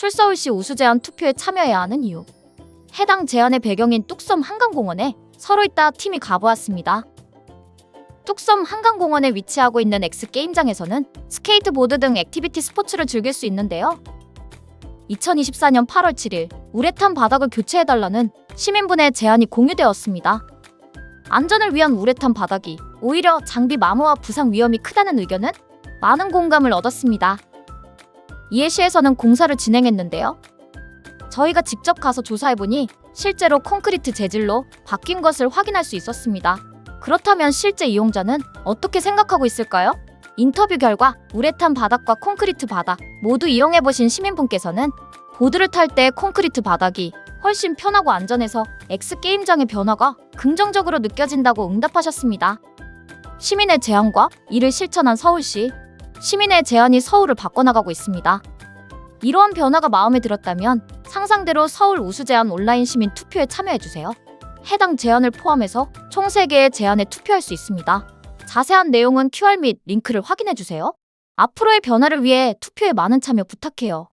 출서울시 우수 제안 투표에 참여해야 하는 이유. 해당 제안의 배경인 뚝섬 한강공원에 서로 있다 팀이 가보았습니다. 뚝섬 한강공원에 위치하고 있는 X게임장에서는 스케이트보드 등 액티비티 스포츠를 즐길 수 있는데요. 2024년 8월 7일 우레탄 바닥을 교체해달라는 시민분의 제안이 공유되었습니다. 안전을 위한 우레탄 바닥이 오히려 장비 마모와 부상 위험이 크다는 의견은 많은 공감을 얻었습니다. 이에 시에서는 공사를 진행했는데요. 저희가 직접 가서 조사해보니 실제로 콘크리트 재질로 바뀐 것을 확인할 수 있었습니다. 그렇다면 실제 이용자는 어떻게 생각하고 있을까요? 인터뷰 결과 우레탄 바닥과 콘크리트 바닥 모두 이용해보신 시민분께서는 보드를 탈 때 콘크리트 바닥이 훨씬 편하고 안전해서 X게임장의 변화가 긍정적으로 느껴진다고 응답하셨습니다. 시민의 제안과 이를 실천한 서울시 시민의 제안이 서울을 바꿔나가고 있습니다. 이러한 변화가 마음에 들었다면 상상대로 서울 우수 제안 온라인 시민 투표에 참여해 주세요. 해당 제안을 포함해서 총 3개의 제안에 투표할 수 있습니다. 자세한 내용은 QR 및 링크를 확인해 주세요. 앞으로의 변화를 위해 투표에 많은 참여 부탁해요.